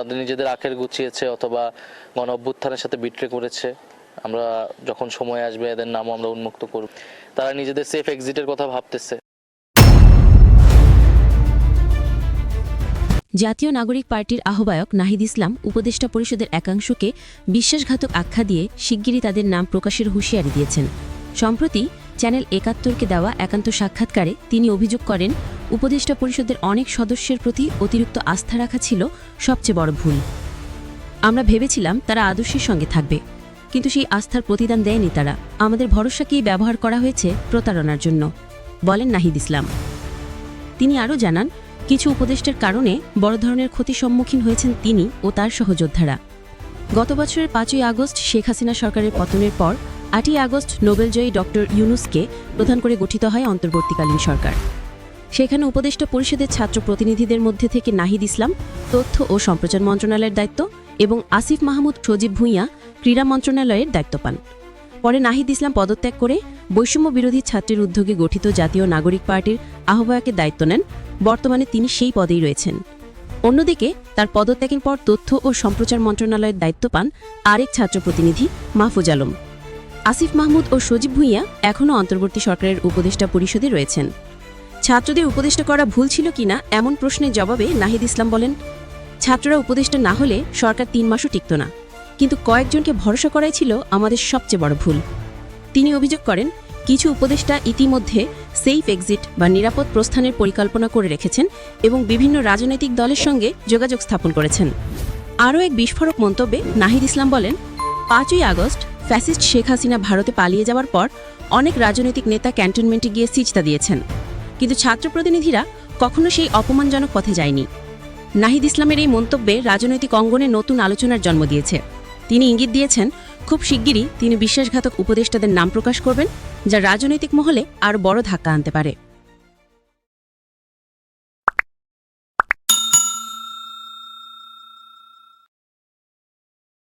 তাদের নিজেদের আখের গুছিয়েছে অথবা গণ অভ্যুত্থানের সাথে বিট্রে করেছে। আমরা যখন সময় আসবে এদের নামও আমরা উন্মুক্ত করব। তারা নিজেদের সেফ এক্সিটের কথা ভাবতেছে। জাতীয় নাগরিক পার্টির আহ্বায়ক নাহিদ ইসলাম উপদেষ্টা পরিষদের একাংশকে বিশ্বাসঘাতক আখ্যা দিয়ে শিগগিরই তাদের নাম প্রকাশের হুঁশিয়ারি দিয়েছেন। সম্প্রতি চ্যানেল একাত্তরকে দেওয়া একান্ত সাক্ষাৎকারে তিনি অভিযোগ করেন উপদেষ্টা পরিষদের অনেক সদস্যের প্রতি অতিরিক্ত আস্থা রাখা ছিল সবচেয়ে বড় ভুল। আমরা ভেবেছিলাম তারা আদর্শের সঙ্গে থাকবে, কিন্তু সেই আস্থার প্রতিদান দেয়নি তারা। আমাদের ভরসাকেই ব্যবহার করা হয়েছে প্রতারণার জন্য, বলেন নাহিদ ইসলাম। তিনি আরও জানান, কিছু উপদেষ্টের কারণে বড় ধরনের ক্ষতির সম্মুখীন হয়েছেন তিনি ও তার সহযোদ্ধারা। গত বছরের পাঁচই আগস্ট শেখ হাসিনা সরকারের পতনের পর আটই আগস্ট নোবেলজয়ী ডক্টর ইউনুসকে প্রধান করে গঠিত হয় অন্তর্বর্তীকালীন সরকার। সেখানে উপদেষ্টা পরিষদের ছাত্র প্রতিনিধিদের মধ্যে থেকে নাহিদ ইসলাম, তথ্য ও সম্প্রচার মন্ত্রণালয়ের দায়িত্ব এবং আসিফ মাহমুদ সজীব ভূঁইয়া ক্রীড়া মন্ত্রণালয়ের দায়িত্ব পান। পরে নাহিদ ইসলাম পদত্যাগ করে বৈষম্য বিরোধী ছাত্রের উদ্যোগে গঠিত জাতীয় নাগরিক পার্টির আহ্বায়কের দায়িত্ব নেন। বর্তমানে তিনি সেই পদেই রয়েছেন। অন্যদিকে তার পদত্যাগের পর তথ্য ও সম্প্রচার মন্ত্রণালয়ের দায়িত্ব পান আরেক ছাত্র প্রতিনিধি মাহফুজ আলম। আসিফ মাহমুদ ও সজীব ভূঁইয়া এখনও অন্তর্বর্তী সরকারের উপদেষ্টা পরিষদে রয়েছেন। ছাত্রদের উপদেষ্টা করা ভুল ছিল কিনা এমন প্রশ্নের জবাবে নাহিদ ইসলাম বলেন, ছাত্ররা উপদেষ্টা না হলে সরকার তিন মাসও টিকত না। কিন্তু কয়েকজনকে ভরসা করাই ছিল আমাদের সবচেয়ে বড় ভুল। তিনি অভিযোগ করেন, কিছু উপদেষ্টা ইতিমধ্যে সেফ এক্সিট বা নিরাপদ প্রস্থানের পরিকল্পনা করে রেখেছেন এবং বিভিন্ন রাজনৈতিক দলের সঙ্গে যোগাযোগ স্থাপন করেছেন। আরও এক বিস্ফোরক মন্তব্যে নাহিদ ইসলাম বলেন, পাঁচই আগস্ট ফ্যাসিস্ট শেখ হাসিনা ভারতে পালিয়ে যাওয়ার পর অনেক রাজনৈতিক নেতা ক্যান্টনমেন্টে গিয়ে সিজতা দিয়েছেন। কিন্তু ছাত্র প্রতিনিধিরা কখনো সেই অপমানজনক পথে যায়নি। নাহিদ ইসলামের এই মন্তব্যে রাজনৈতিক অঙ্গনে নতুন আলোচনার জন্ম দিয়েছে। তিনি ইঙ্গিত দিয়েছেন, খুব শিগগিরই তিনি বিশ্বাসঘাতক উপদেষ্টাদের নাম প্রকাশ করবেন, যা রাজনৈতিক মহলে আর বড় ধাক্কা আনতে পারে।